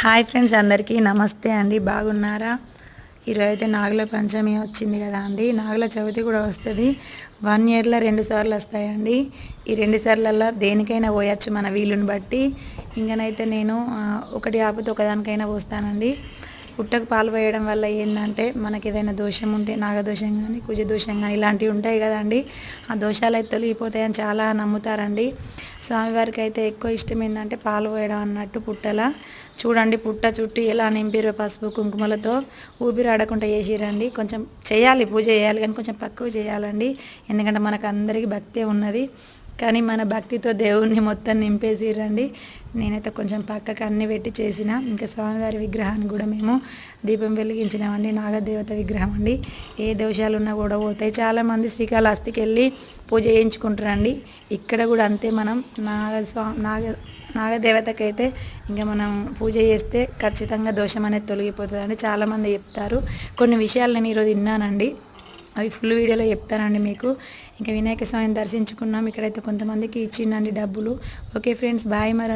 Hi friends అందరికీ నమస్తే అండి. బాగున్నారా? ఈరోజు అయితే నాగుల పంచమి వచ్చింది కదా అండి. నాగుల చవితి కూడా వస్తుంది. వన్ ఇయర్లో రెండు సార్లు వస్తాయండి. ఈ రెండు సార్లల్లో దేనికైనా పోయచ్చు మన వీలుని బట్టి. ఇంకనైతే నేను ఒకటి ఆపితే ఒకదానికైనా పోస్తానండి. పుట్టకు పాలు పోయడం వల్ల ఏంటంటే మనకి ఏదైనా దోషం ఉంటే నాగదోషం కానీ కుజ దోషం కానీ ఇలాంటివి ఉంటాయి కదండి. ఆ దోషాలు అయితే తొలగిపోతాయని చాలా నమ్ముతారండి. స్వామివారికి అయితే ఎక్కువ ఇష్టం ఏంటంటే పాలు పోయడం అన్నట్టు పుట్టల. చూడండి పుట్ట చుట్టి ఎలా నింపిరో పసుపు కుంకుమలతో. ఊపిరి ఆడకుండా చేసిరండి కొంచెం చేయాలి పూజ చేయాలి కానీ కొంచెం పక్కువ చేయాలండి. ఎందుకంటే మనకు అందరికీ భక్తే ఉన్నది. కానీ మన భక్తితో దేవుణ్ణి మొత్తం నింపేసిరండి నేనైతే కొంచెం పక్కకు అన్ని పెట్టి చేసిన. ఇంకా స్వామివారి విగ్రహాన్ని కూడా మేము దీపం వెలిగించినామండి. నాగదేవత విగ్రహం అండి. ఏ దోషాలు ఉన్నా కూడా పోతాయి. చాలామంది శ్రీకాళహస్తికి వెళ్ళి పూజ చేయించుకుంటారండి. ఇక్కడ కూడా అంతే మనం నాగ స్వా నాగ నాగదేవతకైతే ఇంకా మనం పూజ చేస్తే ఖచ్చితంగా దోషం అనేది తొలగిపోతుందండి. చాలామంది చెప్తారు. కొన్ని విషయాలు నేను ఈరోజు విన్నానండి. అవి ఫుల్ వీడియోలో చెప్తానండి మీకు. ఇంకా వినాయక స్వామిని దర్శించుకున్నాం. ఇక్కడైతే కొంతమందికి ఇచ్చిండండి డబ్బులు. ఓకే ఫ్రెండ్స్ బాయ్ మరి